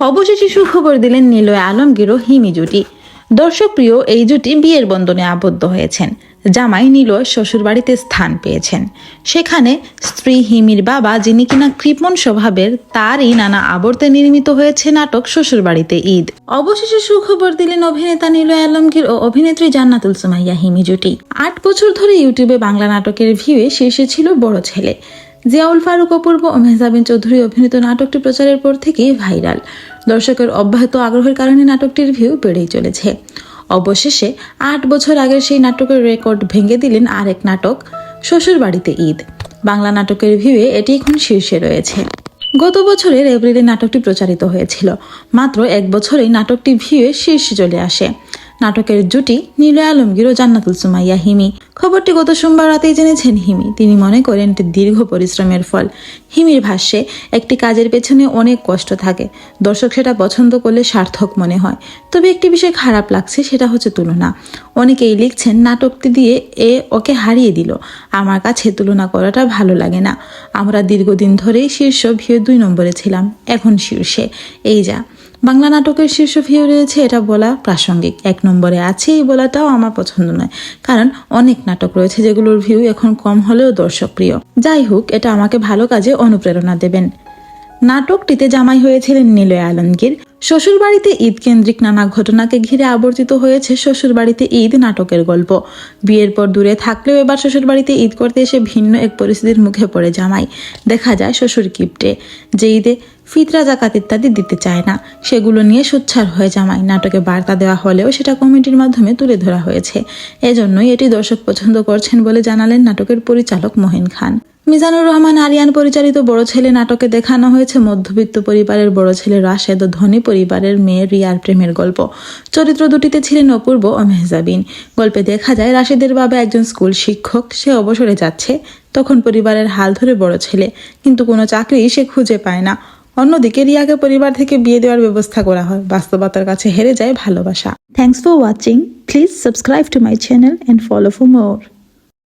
অবশেষে সুখবর দিলেন নিলয় আলমগীর ও হিমি জুটি। দর্শকপ্রিয় এই জুটি বিয়ের বন্ধনে আবদ্ধ হয়েছেন। জামাই নিলয় শ্বশুরবাড়িতে স্থান পেয়েছেন। সেখানে স্ত্রী হিমির বাবা, যিনি কিনা কৃপণ স্বভাবের, তারই নানা আবর্তে নির্মিত হয়েছে নাটক শ্বশুরবাড়িতে ঈদ। অবশেষে সুখবর দিলেন অভিনেতা নিলয় আলমগীর ও অভিনেত্রী জান্নাতুল সুমাইয়া হিমি জুটি। আট বছর ধরে ইউটিউবে বাংলা নাটকের ভিউয়ে শীর্ষে ছিল বড় ছেলে। জিয়াউল ফারুক অপূর্ব ও মেহজাবিন চৌধুরী অভিনীত নাটকটি প্রচারের পর থেকেই ভাইরাল। দর্শকের অব্যাহত আগ্রহের কারণে নাটকটির ভিউ বেড়েই চলেছে। অবশেষে আট বছর আগের সেই নাটকের রেকর্ড ভেঙে দিলেন আরেক নাটক শ্বশুর বাড়িতে ঈদ। বাংলা নাটকের ভিউয়ে এটি এখন শীর্ষে রয়েছে। গত বছরের এপ্রিলে নাটকটি প্রচারিত হয়েছিল। মাত্র এক বছরেই নাটকটি ভিউয়ে শীর্ষে চলে আসে। নাটকের জুটি নীলয় আলমগীর ও জান্নাতুল সুমাইয়া হিমি। খবরটি গত সোমবার রাতেই জেনেছেন হিমি। তিনি মনে করেন এটি দীর্ঘ পরিশ্রমের ফল। হিমির ভাষ্যে, একটি কাজের পেছনে অনেক কষ্ট থাকে। দর্শক সেটা পছন্দ করলে সার্থক মনে হয়। তবে একটি বিষয় খারাপ লাগছে, সেটা হচ্ছে তুলনা। অনেকেই লিখছেন, নাটকটি দিয়ে এ ওকে হারিয়ে দিল। আমার কাছে তুলনা করাটা ভালো লাগে না। আমরা দীর্ঘদিন ধরেই শীর্ষ ভিউ দুই নম্বরে ছিলাম। এখন শীর্ষে। এই যা। বাংলা নাটকের শীর্ষ ভিউ রয়েছে, এটা বলা প্রাসঙ্গিক। এক নম্বরে আছে এই বলাটাও আমার পছন্দ নয়, কারণ অনেক নাটক রয়েছে যেগুলোর ভিউ এখন কম হলেও দর্শকপ্রিয়। যাই হোক, এটা আমাকে ভালো কাজে অনুপ্রেরণা দেবেন। নাটকটিতে জামাই হয়েছিলেন নিলয় আলমগীর। শ্বশুরবাড়িতে ঈদ কেন্দ্রিক নানা ঘটনাকে ঘিরে আবর্তিত হয়েছে শ্বশুরবাড়িতে ঈদ নাটকের গল্প। বিয়ের পর দূরে থাকলেও এবার শ্বশুরবাড়িতে ঈদ করতে এসে ভিন্ন এক পরিস্থিতির মুখে পড়ে জামাই। দেখা যায় শ্বশুর কিপ্টে, যে ঈদে ফিতরা, জাকাত ইত্যাদি দিতে চায় না। সেগুলো নিয়ে সোচ্চার হয়ে জামাই। নাটকে বার্তা দেওয়া হলেও সেটা কমিটির মাধ্যমে তুলে ধরা হয়েছে। এজন্যই এটি দর্শক পছন্দ করছেন বলে জানালেন নাটকের পরিচালক মহিন খান। মিজানুর রহমান, আরিয়ান পরিচালিত বড় ছেলে নাটকে দেখানো হয়েছে মধ্যবিত্ত পরিবারের বড় ছেলে রাশেদ ও ধনী পরিবারের মেয়ে রিয়ার প্রেমের গল্প। চরিত্র দুটিতে ছিলেন অপূর্ব ও মেহজাবিন। গল্পে দেখা যায়, রাশেদের বাবা একজন স্কুল শিক্ষক, সে অবসরে যাচ্ছে, তখন পরিবারের হাল ধরে বড় ছেলে, কিন্তু কোনো চাকরি সে খুঁজে পায় না। অন্যদিকে রিয়াকে পরিবার থেকে বিয়ে দেওয়ার ব্যবস্থা করা হয়। বাস্তবতার কাছে হেরে যায় ভালোবাসা। Thanks for watching please subscribe to my channel and follow for more